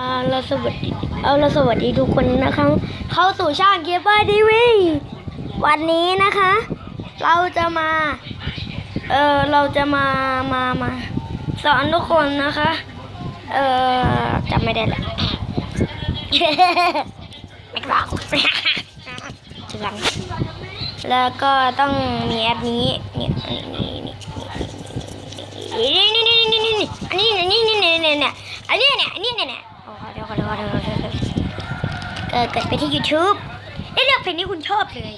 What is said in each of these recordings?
เราสวัสดีเอาเราสวัสดีทุกคนนะคะเข้าสู่ช่างเกียร์บ้าดีวีวันนี้นะคะ เราจะมา เออเราจะมามามาสอนทุกคนนะคะ เออจำไม่ได้แหละไม่บอกเถื่อนแล้วก็ต้องมีแอปนี้นี่นี่นี่นี่นี่นี่นี่นี่อันนี้นี่นี่นี่นี่นี่อันนี้เนี่ยอันนี้ เนี่ยเนี่ยโอ้ขอโทษขอโทษขอโทษขอโทษเกิดเกิดไปที่ YouTube เอ้เลือกเพลงที่คุณชอบเลย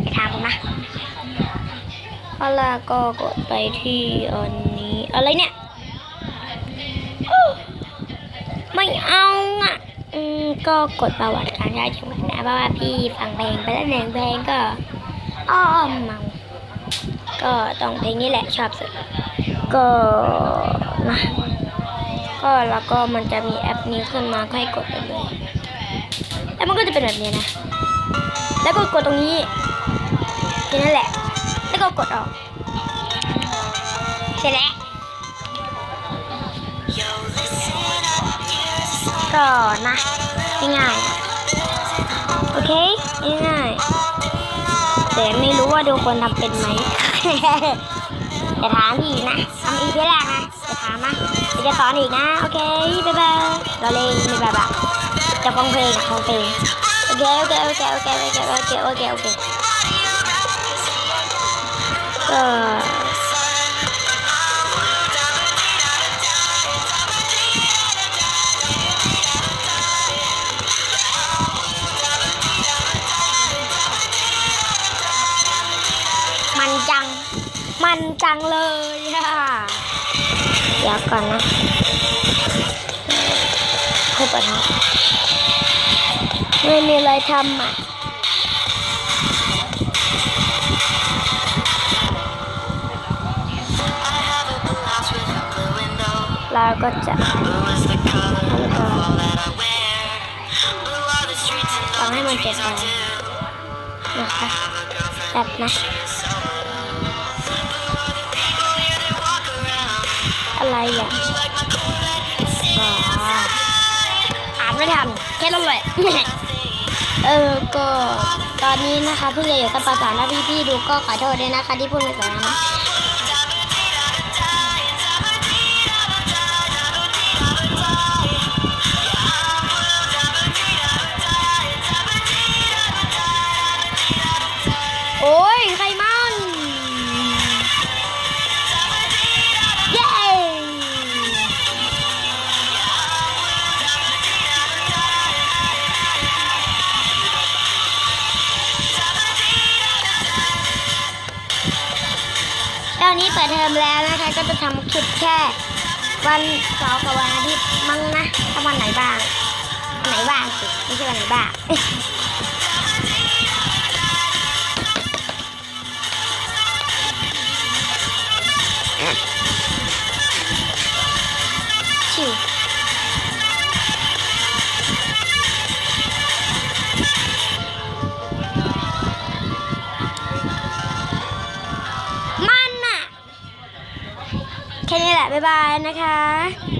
ไปถามผมนะเอาล่ะก็กดไปที่อันนี้อะไรเนี่ยไม่เอาอะอืมก็กดประวัติการใช้ชีวิตนะเพราะว่าพี่ฟังเพลงไปแล้วหนึ่งเพลงก็อ้อมเมาก็ต้องเพลงนี้แหละชอบสุดก็นะ ก็แล้วก็มันจะมีแอปนี้ขึ้นมาก็ให้กดไปเลย แล้วมันก็จะเป็นแบบนี้นะ แล้วก็กดตรงนี้แค่นั้นแหละ แล้วก็กดออกเสร็จแล้วก็นะง่ายๆโอเคง่ายๆแต่ไม่รู้ว่าทุกคนทำเป็นไหม จะถามพี่อีกนะทำอีกทีแรกนะจะถามนะเดี๋ยวจะสอนอีกนะ โอเคบ๊ายบายเราเล่นไม่บายบายจะฟังเพลงนะฟังเพลงโอเคโอเคโอเคโอเคโอเคโอเคโอเคโอเคก็มันจัง มันจังเลยค่ะเดี๋ยวก่อนนะพูดก่อนนะไม่มีอะไรทำอะเราก็จะฟังให้มันเจ็บไปนะคะแบบนะ อะไรอะอ่านไม่ทันแค่นั้นแหละเออก็ตอนนี้นะคะเพิ่งจะอยู่กับภาษาหน้าพี่ๆดูก็ขอโทษด้วยนะคะที่พูดไม่สวยนะ วันนี้เปิดเทอมแล้วนะคะ ก็จะทำคลิปแค่ วันเสาร์กับวันอาทิตย์มั้งนะถ้าวันไหนบ้างวันไหนบ้างสิไม่ใช่วันไหนบ้างอะ บ๊ายบายนะคะ